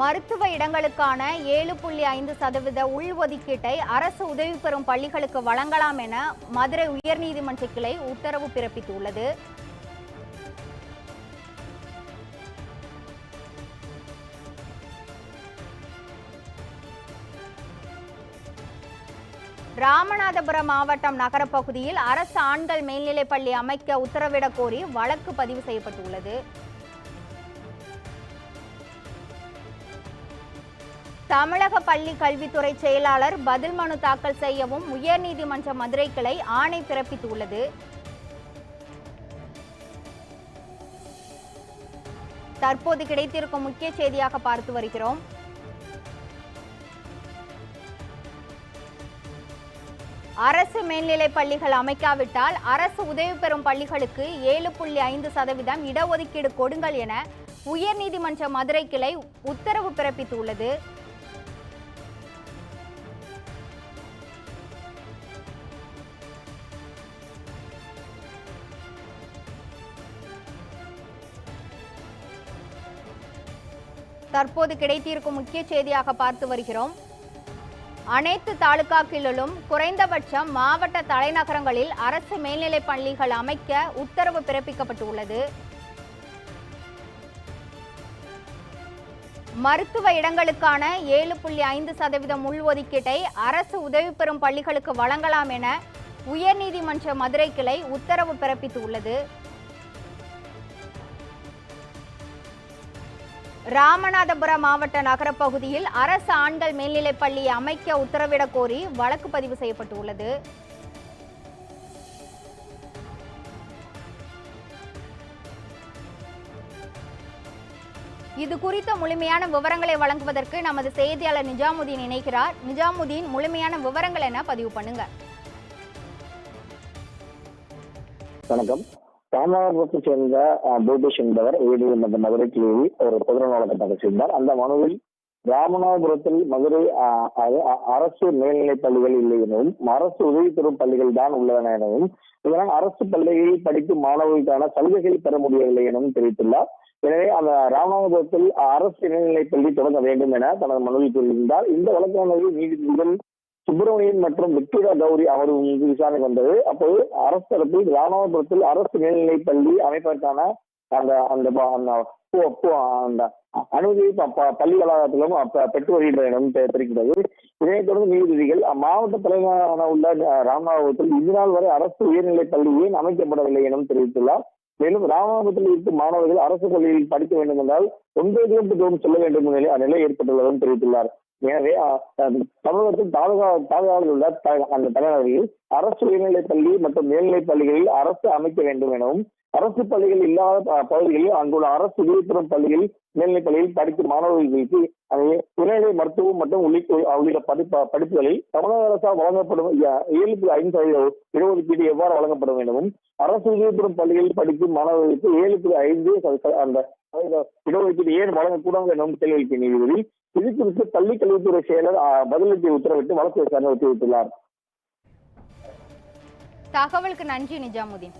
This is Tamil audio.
மருத்துவ இடங்களுக்கான ஏழு புள்ளி ஐந்து சதவீத உள்ஒதுக்கீட்டை அரசு உதவி பெறும் பள்ளிகளுக்கு வழங்கலாம் என மதுரை உயர்நீதிமன்ற கிளை உத்தரவு பிறப்பித்துள்ளது. ராமநாதபுரம் மாவட்டம் நகரப்பகுதியில் அரசு ஆண்கள் மேல்நிலைப் பள்ளி அமைக்க உத்தரவிடக் கோரி வழக்கு பதிவு செய்யப்பட்டுள்ளது. தமிழக பள்ளி கல்வித்துறை செயலாளர் பதில் மனு தாக்கல் செய்யவும் உயர்நீதிமன்ற மதுரை கிளை ஆணை பிறப்பித்துள்ளது. தற்போது கிடைத்திருக்கும் முக்கிய செய்தியாக பார்த்து வருகிறோம். அரசு மேல்நிலைப் பள்ளிகள் அமைக்காவிட்டால் அரசு உதவி பெறும் பள்ளிகளுக்கு ஏழு புள்ளி ஐந்து சதவீதம் இடஒதுக்கீடு கொடுங்கள் என உயர்நீதிமன்ற மதுரை கிளை உத்தரவு பிறப்பித்துள்ளது. தற்போது கிடைத்திருக்கும் முக்கிய செய்தியாக பார்த்து வருகிறோம். அனைத்து தாலுகாக்களிலும் குறைந்தபட்சம் மாவட்ட தலைநகரங்களில் அரசு மேல்நிலைப் பள்ளிகள் அமைக்க உத்தரவு பிறப்பிக்கப்பட்டுள்ளது. மருத்துவ இடங்களுக்கான ஏழு புள்ளி ஐந்து சதவீதம் உள்ஒதுக்கீட்டை அரசு உதவி பெறும் பள்ளிகளுக்கு வழங்கலாம் என உயர்நீதிமன்ற மதுரை கிளை உத்தரவு பிறப்பித்துள்ளது. ராமநாதபுரம் மாவட்ட நகரப்பகுதியில் அரசு ஆண்கள் மேல்நிலைப்பள்ளி அமைக்க உத்தரவிடக் கோரி வழக்கு பதிவு செய்யப்பட்டுள்ளது. இது குறித்த முழுமையான விவரங்களை வழங்குவதற்கு நமது செய்தியாளர் நிஜாமுதீன் இணைகிறார். நிஜாமுதீன் முழுமையான விவரங்கள் என பதிவு பண்ணுங்க. வணக்கம். ராமநாதபுரத்தை சேர்ந்த பூபேஷ் என்பவர் உயர்நீதிமன்ற மதுரை கிளவி ஒரு பொதுநல வழக்கு தாக்கல் அந்த மனுவில் ராமநாதபுரத்தில் மதுரை அரசு மேல்நிலைப் பள்ளிகள் இல்லை எனவும் அரசு உதவி பெறும் பள்ளிகள் தான் உள்ளன எனவும் இதனால் அரசு பள்ளிகளில் படிக்கும் மாணவர்களுக்கான சலுகைகள் பெற முடியவில்லை எனவும் தெரிவித்துள்ளார். எனவே அந்த ராமநாதபுரத்தில் அரசு இடைநிலைப் பள்ளி தொடங்க வேண்டும் என தனது மனுவில் கூறியிருந்தார். இந்த வழக்கானது நீதிபதிகள் சுப்பிரமணியன் மற்றும் விக்டோரியா கௌரி அவர் முன்பு விசாரணை வந்தது. அப்போது அரசு தரப்பில் ராமநாதபுரத்தில் அரசு மேல்நிலைப் பள்ளி அமைப்பதற்கான அந்த அந்த அந்த அனுமதி பள்ளி வளாகத்திலும் பெற்று வருகின்றனர் எனவும் தெரிகிறது இதனைத் தொடர்ந்து நீதிபதிகள் அம்மாவட்ட தலைவரான உள்ள ராமநாதபுரத்தில் இது நாள் வரை அரசு உயர்நிலைப் பள்ளி ஏன் அமைக்கப்படவில்லை எனவும் தெரிவித்துள்ளார். மேலும் ராமநாதபுரத்தில் இருக்கும் மாணவர்கள் அரசு பள்ளியில் படிக்க வேண்டும் என்றால் ஒன்பது கிலோமீட்டர் தூரம் செல்ல வேண்டும் என்ற நிலை நிலை ஏற்பட்டுள்ளதும் தெரிவித்துள்ளார். எனவே தமிழகத்தில் தாலுகா தாலுகாவில் உள்ள அந்த தலைநகரில் அரசு உயர்நிலைப் பள்ளி மற்றும் மேல்நிலைப் பள்ளிகளில் அரசு அமைக்க வேண்டும் எனவும் அரசு பள்ளிகள் இல்லாத பகுதிகளில் அங்குள்ள அரசு உதவிபெறும் பள்ளியில் மேல்நிலைப் பள்ளியில் படிக்கும் மாணவர்களுக்கு துணைநிலை மருத்துவம் மற்றும் உள்ளிட்ட படிப்ப படிப்புகளில் தமிழக அரசால் வழங்கப்படும் ஏழு புள்ளி ஐந்து சதவீத இடஒதுக்கீடு எவ்வாறு வழங்கப்படும் எனவும் அரசு உதவிபெறும் பள்ளிகளில் படிக்கும் மாணவர்களுக்கு ஏழு புள்ளி ஐந்து அந்த இடஒதுக்கீடு ஏன் வழங்கக்கூடாது எனவும் கேள்விக்கு நீதிபதி இது குறித்து பள்ளி கல்வித்துறை செயலர் ஆ, பதிலளித்து உத்தரவிட்டு வழக்கு விசாரணை ஒத்திவைத்துள்ளார். தகவலுக்கு நன்றி நிஜாமுதீன்.